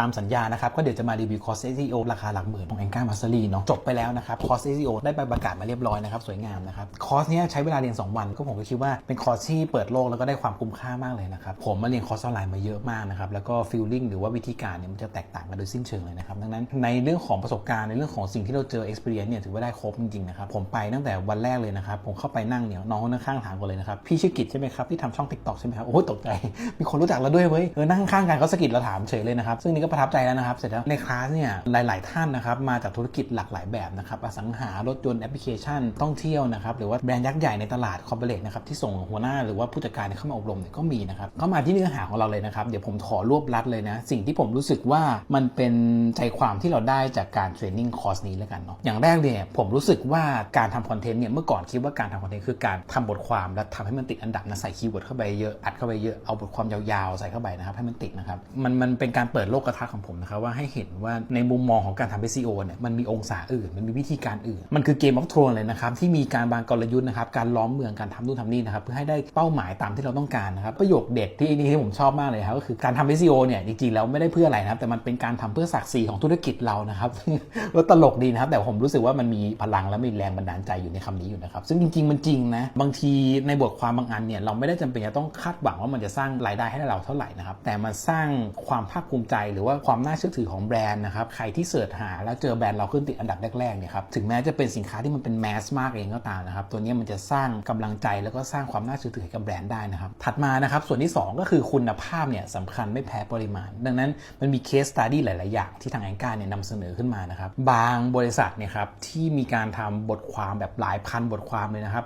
ตามสัญญานะครับ ก็เดี๋ยวจะมารีวิวคอร์ส SEO ราคาหลักหมื่นของ a n g a m a s t e r y เนาะจบไปแล้วนะครับคอร์ส SEO ได้ใบประกาศมาเรียบร้อยนะครับ สวยงามนะครับ คอร์สเนี้ยใช้เวลาเรียน 2 วัน ก็ผมก็คิดว่าเป็นคอร์สที่เปิดโลกแล้วก็ได้ความคุ้มค่ามากเลยนะครับ ผมมาเรียนคอร์สออนไลน์มาเยอะมากนะครับ แล้วก็ฟีลลิ่งหรือว่าวิธีการเนี่ยมันจะแตกต่างกันโดยสิ้นเชิงเลยนะครับดังนั้นในเรื่องของประสบการณ์ในเรื่องของสิ่งที่เราเจอ experience เนี่ยถือว่าได้ครบจริงๆนะครับผมไปตั้งแต่วันแรกเลยนะครับผมเข้าไปนั่งเนี่ยน้องข้างๆถามกันเลยนะครับพี่ชื่อกิจใช่ไหมครับที่ทำช่อง TikTok ใช่ไหมครับโอ้ตกใจมีคนรู้จักเราด้วยเว้ยเออนั่งข้างกันเขาสกิดเราถามเฉยเลยนะครับซึ่งนี่ก็ประทับใจแล้วนะครับ เสร็จแล้วในคลาสเนี่ยหลาย ๆ ท่านนะครับมาจากธุรกิจหลากหลายแบบนะครับอสังหารถยนต์แอปพลิเคชันท่องเที่ยวนะครับหรือว่าแบรนด์ยักษ์ใหญ่ในตลาดคอร์เปอเรทนะครับที่ส่งหัวหน้าหรือว่าผู้จัดการเข้ามาอบรมเนี่ยก็มีนะครับเข้ามาที่เนื้อหาของเราเลยนะครับเดี๋ยวผมขอรวบรัดเลยนะสิ่งที่ผมรู้สึกว่ามันเป็นใจความที่เราได้จากการเทรนนิ่งคอร์สนี้แล้วกันเนาะอย่างแรกเนี่ยผมรู้สึกว่าการทำคอนเทนต์เนี่ยเมื่อก่อนคิดว่าการทำคอนเทนต์คือการทำบทความแล้วทำให้มันติดอันดับนะใส่คีย์เวิร์ดเข้าไปเยอะอัดเข้าไปเยอะเอาบทความยาวๆใส่เข้าไปนะครับให้มันติดนะครับมันมันเป็นการเปิดโลกกระทัดของผมนะครับว่าให้เห็นว่าในมุมมองของการทำ SEO เนี่ยมันมีองศาอื่น มันมีวิธีการอื่น มันคือเกมออฟทรอนเลยนะครับที่มีการบางกลยุทธ์นะครับการล้อมเมืองการทำนู่นทำนี่นะครับเพื่อให้ได้เป้าหมายตามที่เราต้องการนะครับประโยคเด็ดที่นี่ที่ผมชอบมากเลยครับก็คือการทำ SEO เนี่ยจริงๆแล้วไม่ได้เพื่ออะไรนะครับแต่มันเป็นการทำเพื่อศักดิ์ศรีของธุรกิจเรานะครับว่าตลกดีนะครับแต่ผมรู้สึกว่ามันมีพลังและมีแรงบันดาลใจอยู่ในคำนี้อยู่นะครับซึ่งจริงๆมันจริงนะบางทีในบทความบางอันเนี่ยเราไม่ได้จำเป็นจะต้องคาดหวังว่ามันจะสร้างรายได้ให้เราเท่าไหร่นะครับแต่มันสร้างความภาคภูมิใจหรือว่าความน่าเชื่อถือของแบรนด์นะครับใครที่เสิร์ชหาแล้วเจอแบรนด์เราขึ้นติดอันดับแรกๆเนี่ยครับถึงแม้จะเป็นสินค้าที่มันเป็นแมสมากเองก็ตามนะครับตัวนี้มันจะสร้างกำลังใจแล้วก็สร้างความน่าเชื่อถือให้กับแบรนด์ได้นะครับถัดมานะครับส่วนที่ 2 ก็คือคุณภาพเนี่ยสำคัญไม่แพ้ปริมาณ ดังนั้นมันมีเคสตัดดี้หลาย ๆ อย่างที่ทางแองการเนี่ยนำเสนอขึ้นมานะครับบางบริษัทเนี่ยครับที่มีการทำบทความแบบหลายพันบทความเลยนะครับ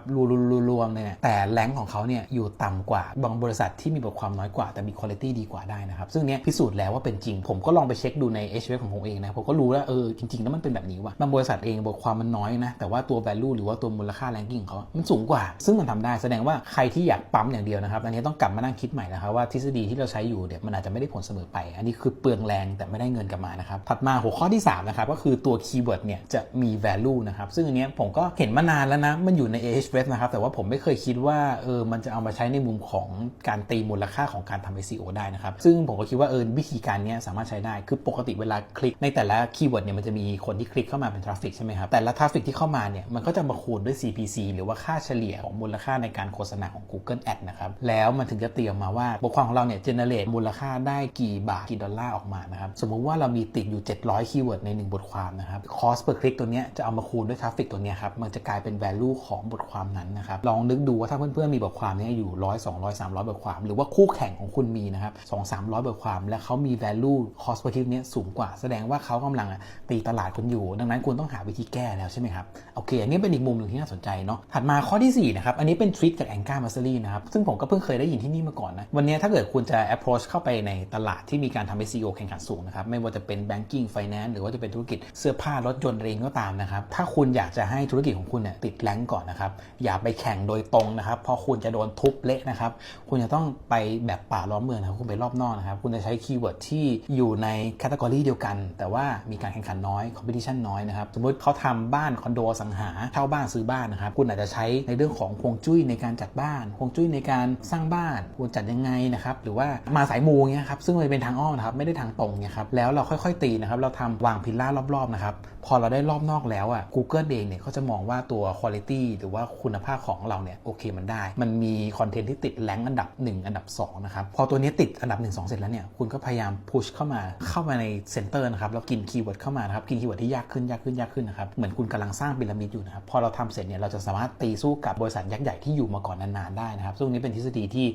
รวมๆเนี่ยแต่แรงของเขาเนี่ยอยู่ต่ำกว่า บางบริษัทที่มีบทความน้อยกว่าแต่มีคุณภาพดีกว่าได้นะครับซึ่งเนี้ยพิสูจน์แล้วว่าเป็นจริงผมก็ลองไปเช็คดูใน h อ f ของผมเองนะ ผมก็รู้แล้วเออจริงๆ แล้วมันเป็นแบบนี้ว่ะบางบริษัทเองบทความมันน้อยนะ แต่ว่าตัว value หรือว่าตัวมูลค่า ranking ของเขา มันสูงกว่า ซึ่งมันทำได้แสดงว่าใครที่อยากปั๊มอย่างเดียวนะครับอันนี้ต้องกลับมานั่งคิดใหม่นะครับว่าทฤษฎีที่เราใช้อยู่เนี่ยมันอาจจะไม่ได้ผลเสมอไป อันนี้คือเปลืองแรงแต่ไม่ได้เงินกลับมานะครับถัดมาหัวข้อที่3นะครับก็คือตัว keyword เนี่ยจะมี value นะครับซึ่งอันนี้ผมก็เห็นมานานแล้วนะมันอยู่ใน Ahrefs นะครับแต่ว่าผมไม่เคยคิดว่าเออมันจะเอามาใช้ในมุมของการตีมูลค่าของการทำ SEO ได้นะครับซึ่งผมก็คิดว่าเออวิธีการเนี้ยสามารถใช้ได้ คือปกติเวลาคลิกในแต่ละคีย์เวิร์ดเนี่ยมันจะมีคนที่คลิกเข้ามาเป็นทราฟฟิกใช่ไหมครับ แต่ละทราฟฟิกที่เข้ามาเนี่ยมันก็จะมาคูณด้วย CPC หรือว่าค่าเฉลี่ยของมูลค่าในการโฆษณาของ Google Ad นะครับ แล้วมันถึงจะเตรียมมาว่าบทความของเราเนี่ยเจเนเรตมูลค่าได้กี่บาทกี่ดอลลาร์ออกมานะครับ สมมุติว่าเรามีติดอยู่ 700คีย์เวิร์ดใน 1 บทความนะครับคอส per click ตัวเนี้ยจะเอามาคูณด้วยทราฟฟิกตัวเนี้ยครับมันจะกลายเป็น value ของบทความนั้นนะครับลองนึกดูว่าถ้าเพื่อนๆมีบทความเนี้ยอยู่ร้อยสองร้อยสามร้อยบทความ หรือว่าคู่แข่งของคุณมีนะครับสองสามร้อยบทความ และเขามี value cost per click เนี้ยสูงกว่าแสดงว่าเขากำลังตีตลาดคุณอยู่ ดังนั้นคุณต้องหาวิธีแก้แล้วใช่ไหมครับโอเค อันนี้เป็นอีกมุมหนึ่งที่น่าสนใจเนาะถัดมาข้อที่4นะครับอันนี้เป็นทริคจาก a n g a r Mastery นะครับซึ่งผมก็เพิ่งเคยได้ยินที่นี่มาก่อนนะวันนี้ถ้าเกิดคุณจะ approach เข้าไปในตลาดที่มีการทำ SEO แข่งขันสูงนะครับไม่ว่าจะเป็น banking finance หรือว่าจะเป็นธุรกิจเสื้อผ้ารถยนต์เองก็ตามนะครับถ้าคุณอยากจะให้ธุรกิจของคุณเนี่ยติดแรงก่อนนะครับอย่าไปแข่งโดยตรงนะครับเพราะคุณจะโดนทุบเละนะครับคุณจะต้องไปแบบป่าล้อมเมืองนะคุณไปรอบนอกนะครับคุณจะใช้คีย์เวิร์ดที่อยู่ในแคตตากรีเดียวกัน แต่ว่ามีการแข่งขันน้อย competition น้อยนะครับ สมมติเขาทำบ้านคอนโดสังหาเช่าบ้านซื้อบ้านนะครับ คุณอาจจะใช้ในเรื่องของฮวงจุ้ยในการจัดบ้านฮวงจุ้ยในการสร้างบ้านควรจัดยังไงนะครับ หรือว่ามาสายมูเงี้ยครับ ซึ่งมันเป็นทางอ้อมนะครับ ไม่ได้ทางตรงเงี้ยครับ แล้วเราค่อยๆตีนะครับ เราทำวางพิลล่ารอบๆนะครับ พอเราได้รอบนอกแล้วอะ Google เองเนี่ยเขาจะมองว่าตัว quality หรือว่าคุณภาพของเราเนี่ยโอเคมันได้ มันมีคอนเทนต์ที่ติดแรงอันดับ 1 อันดับ2นะครับ พอตัวนี้ติดอันดับ 1 2 เสร็จแล้วเนี่ย คุณก็พยายามพุชเข้ามาเข้ามาในเซ็นเตอร์นะครับแล้วกินคีย์เวิร์ดเข้ามานะครับกินคีย์เวิร์ดที่ยากขึ้นยากขึ้นยากขึ้นนะครับเหมือนคุณกำลังสร้างพีระมิดอยู่นะครับพอเราทำเสร็จเนี่ยเราจะสามารถตีสู้กับบริษัทยักษ์ใหญ่ที่อยู่มาก่อนนานๆได้นะครับซึ่งนี้เป็นทฤษฎีที่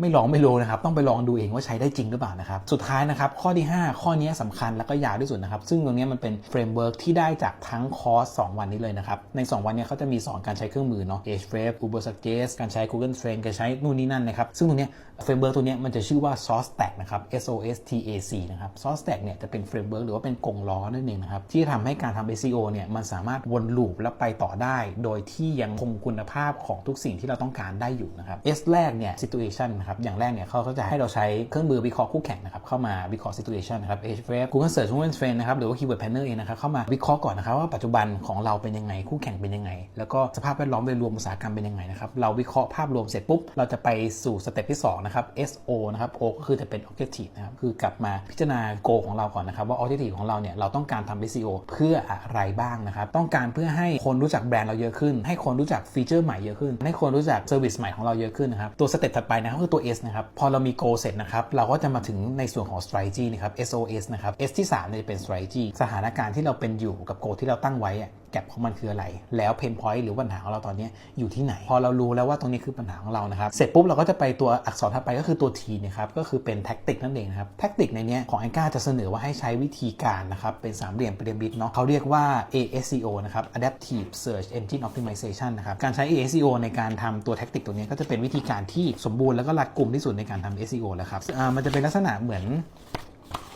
ไม่ลองไม่รู้นะครับต้องไปลองดูเองว่าใช้ได้จริงหรือเปล่านะครับสุดท้ายนะครับข้อที่ 5 ข้อนี้สำคัญแล้วก็ยาวที่สุดนะครับซึ่งตรงนี้มันเป็นเฟรมเวิร์กที่ได้จากทั้งคอร์ส2วันนี้เลยนะครับใน 2 วันนี้เขาจะมีสอนการใช้เครื่องมือเนาะ Ahrefs Uber Suggest การใช้ Google Trend การใช้นู่นนี่นั่นนะครับซึ่งตรงนี้ เฟรมเวิร์กตัวนี้มันจะชื่อว่า Source Stack นะครับ S O S T A C นะครับ Source Stack เนี่ยจะเป็นเฟรมเวิร์กหรือว่าเป็นกงล้อนั่นเองนะครับ ที่ทำให้การทำ SEO เนี่ยมันสามารถวนลูปแล้วไปต่อได้ โดยที่ยังคงคุณภาพของทุกสิ่งที่เราต้องการได้อยู่นะครับ S แรกเนี่ย situation นะครับ อย่างแรกเนี่ยเขาก็จะให้เราใช้เครื่องมือวิเคราะห์คู่แข่งนะครับเข้ามาวิเคราะห์ situation นะครับ Ahrefs Google Search Google Trend นะครับหรือว่า Keyword Planner เองนะครับเข้ามาวิเคราะห์ก่อนนะครับว่าปัจจุบันของเราเป็นยังไงคู่แข่งเป็นยังไง แล้วก็สภาพแวดล้อมโดยรวมอุตสาหกรรมเป็นยังไงนะครับเราวิเคราะห์ภาพรวมเสร็จปุ๊บเราจะไปสู่สเต็ปที่2นะนะครับ SO นะครับ O ก็คือจะเป็น objective นะครับคือกลับมาพิจารณา goal ของเราก่อนนะครับว่า objective ของเราเนี่ยเราต้องการทำ SEO เพื่ออะไรบ้างนะครับต้องการเพื่อให้คนรู้จักแบรนด์เราเยอะขึ้น ให้คนรู้จักฟีเจอร์ใหม่เยอะขึ้น ให้คนรู้จักเซอร์วิสใหม่ของเราเยอะขึ้นนะครับตัวสเต็ปถัดไปนะครับคือตัว S นะครับพอเรามี goal เสร็จนะครับเราก็จะมาถึงในส่วนของ strategy นะครับ SOS นะครับ S ที่3เนี่ยจะเป็น strategy สถานการณ์ที่เราเป็นอยู่กับ goal ที่เราตั้งไว้ แกลบของมันคืออะไร แล้วเพนพอยต์หรือปัญหาของเราตอนนี้อยู่ที่ไหน พอเรารู้แล้วว่าตรงนี้คือปัญหาของเรานะครับ เสร็จปุ๊บเราก็จะไปตัวอักษรถัดไปก็คือตัว T นะครับ ก็คือเป็นแท็กติกนั่นเองนะครับ แท็กติกในนี้ของ a n อ a จะเสนอว่าให้ใช้วิธีการนะครับ เป็นสามเหลี่ยมพีระมิดเนาะเขาเรียกว่า ASCO นะครับ Adaptive Search Engine Optimization นะครับ การใช้ ASCO ในการทำตัวแท็กติกตัวนี้ก็จะเป็นวิธีการที่สมบูรณ์แล้วก็รัดกุมที่สุดในการทำ SEO แล้วครับมันจะเป็นลักษณะเหมือน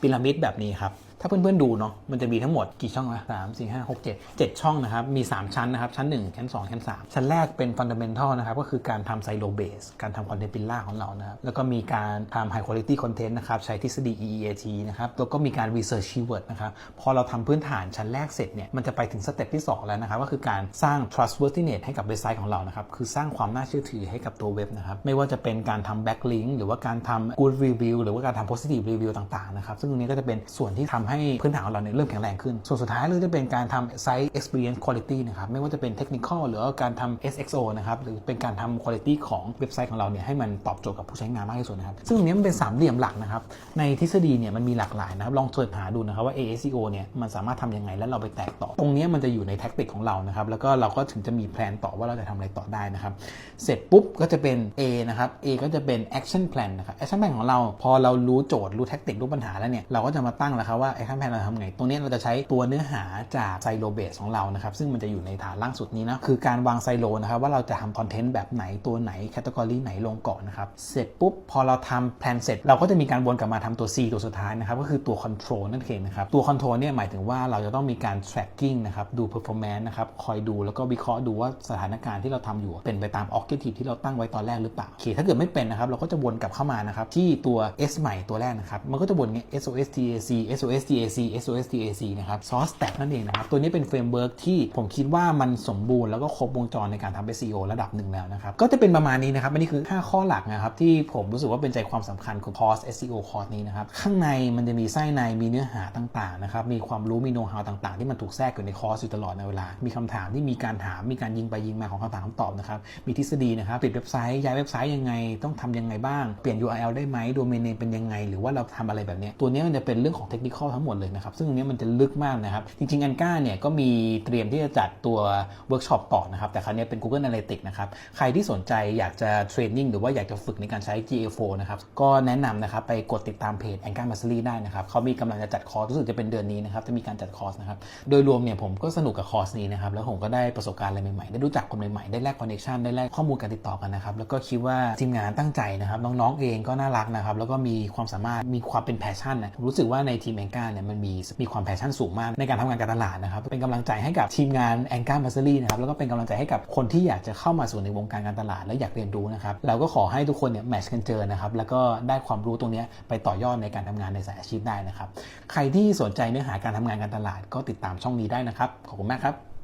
พีระมิดแบบนี้ครับ ถ้าเพื่อนๆดูเนาะมันจะมีทั้งหมดกี่ช่องนะสามสี่ห้าหกเจ็ดเจ็ดช่องนะครับ มี 3 ชั้นนะครับ ชั้น 1 ชั้น 2 ชั้น 3 ชั้นแรกเป็นฟันเดเมนทัลนะครับ ก็คือการทำไซโลเบสการทำคอนเทนต์ปิลล่าของเรานะครับ แล้วก็มีการทำ high quality content นะครับ ใช้ทฤษฎี EEAT นะครับ แล้วก็มีการ research keyword นะครับ พอเราทำพื้นฐานชั้นแรกเสร็จเนี่ยมันจะไปถึงสเต็ปที่ 2 แล้วนะครับก็คือการสร้าง trustworthiness ให้กับเว็บไซต์ของเรานะครับคือสร้างความน่าเชื่อถือให้กับตัวเว็บนะครับไม่ว่าจะเป็นการทำ backlink หรือว่าการทำ good review หรือว่าการทำ positive review ต่างๆนะครับซึ่งตรงนี้ก็จะเป็นส่วนที่ทำให้พื้นฐานของเราเนี่ยเริ่มแข็งแรงขึ้น ส่วนสุดท้ายเลยจะเป็นการทำ site experience quality นะครับไม่ว่าจะเป็น technical หรือการทำ SXO นะครับหรือเป็นการทำ quality ของเว็บไซต์ของเราเนี่ยให้มันตอบโจทย์กับผู้ใช้งานมากที่สุดนะครับซึ่งตรงนี้มันเป็นสามเหลี่ยมหลักนะครับในทฤษฎีเนี่ยมันมีหลากหลายนะครับลองเสิร์ชหาดูนะครับว่า ASCO เนี่ยมันสามารถทำยังไงแล้วเราไปแตกต่อ ตรงนี้มันจะอยู่ในแท็กติกของเรานะครับแล้วก็เราก็ถึงจะมีแพลนต่อว่าเราจะทำอะไรต่อได้นะครับเสร็จปุ๊บก็จะเป็น A นะครับ A ก็จะเป็น action plan นะครับ action plan ของเราพอเรารู้โจทย์รู้แท็กติกรู้ปัญหาแล้วเนี่ยเราก็จะมาตั้งแล้วครับว่า action plan เราทำไง ตรงนี้เราจะใช้ตัวเนื้อหาจากไซโลเบสของเรานะครับ ซึ่งมันจะอยู่ในฐานล่างสุดนี้นะ คือการวางไซโลนะครับ ว่าเราจะทำคอนเทนต์แบบไหนตัวไหนแคตตากรีไหนลงก่อนนะครับ เสร็จปุ๊บ พอเราทำแพลนเสร็จ เราก็จะมีการวนกลับมาทำตัว C ตัวสุดท้ายนะครับ ก็คือตัว control นั่นเองนะครับ ตัว control เนี่ยหมายถึงว่าเราจะต้องมีการ tracking นะครับดู performance นะครับคอยดูแล้วก็วิเคราะห์ดูว่าสถานการณ์ที่เราทำอยู่เป็นไปตาม objective ที่เราตั้งไว้ตอนแรกหรือเปล่าโอเคถ้าเกิดไม่เป็นนะครับเราก็จะวนกลับเข้ามานะครับที่ตัว S ใหม่ตัวแรกนะครับมันก็จะวนเงี้ย SOS TAC SOS TAC SOS TAC นะครับ source stack นั่นเองนะครับ ตัวนี้เป็นเฟรมเวิร์กที่ผมคิดว่ามันสมบูรณ์แล้วก็ครบวงจรในการทำ SEO ระดับหนึ่งแล้วนะครับ ก็จะเป็นประมาณนี้นะครับอันนี้คือ 5 ข้อหลักนะครับ ที่ผมรู้สึกว่าเป็นใจความสำคัญของคอร์ส SEO คอร์สนี้นะครับ ข้างในมันจะมีไส้ในมีเนื้อหาต่างๆนะครับมีความรู้มีโน้ตฮาวต่าง ๆ ที่มันถูกแทรกอยู่ในคอร์สอยู่ตลอดในเวลา มีคำถามที่มีการถามมีการยิงไปยิงมาของคำถามคำตอบนะครับมีทฤษฎีนะครับปิดเว็บไซต์ย้ายเว็บไซต์ยังไงต้องทำยังไงบ้างเปลี่ยน URL ได้ไหมโดเมนเนมเป็นยังไง หรือว่าเราทำอะไรแบบนี้ตัวนี้มันจะเป็นเรื่องของเทคนิคทั้งหมดเลยนะครับ ซึ่งตรงนี้มันจะลึกมากนะครับ จริงๆอันก้าเนี่ยก็มีเตรียมที่จะจัดตัวเวิร์กช็อปต่อนะครับ แต่ครั้นี้เป็น Google Analytics นะครับ ใครที่สนใจอยากจะเทรนนิ่งหรือว่าอยากจะฝึกในการใช้ GA4 นะครับ ก็แนะนำนะครับไปกดติดตามเพจ a n g a r Mastery ได้นะครับเขามีกำลังจะจัดคอร์สรู้สึกจะเป็นเดือนนี้นะครับจะมีการจัดคอร์สนะครับ โดยรวมเนี่ยผมก็สนุกกับคอร์สนี้นะครับ แล้วผมก็ได้ประสบการณ์อะไรใหม่ๆ ได้รู้จักคนใหม่ๆ ได้แลกคอนเนคชันได้แลกข้อมูลการติดต่อกันนะครับ แล้วก็คิดว่าทีมงานตั้งใจนะครับ น้องๆเองก็น่ารักนะครับ แล้วก็มีความสามารถ มีความเป็นแพชชั่นนะ รู้สึกว่าในทีมแองก้าเนี่ยมันมีมีความแพชชั่นสูงมากในการทำงานการตลาดนะครับเป็นกำลังใจให้กับทีมงานแองการ์มาซ e รี่นะครับแล้วก็เป็นกำลังใจให้กับคนที่อยากจะเข้ามาสู่ในวงการการตลาดและอยากเรียนรู้นะครับเราก็ขอให้ทุกคนเนี่ยแมช์กันเจอนะครับแล้วก็ได้ความรู้ตรงนี้ไปต่อยอดในการทำงานในสายอาชีพได้นะครับใครที่สนใจเนื้อหาการทำงานการตลาดก็ติดตามช่องนี้ได้นะครับขอบคุณมากครับ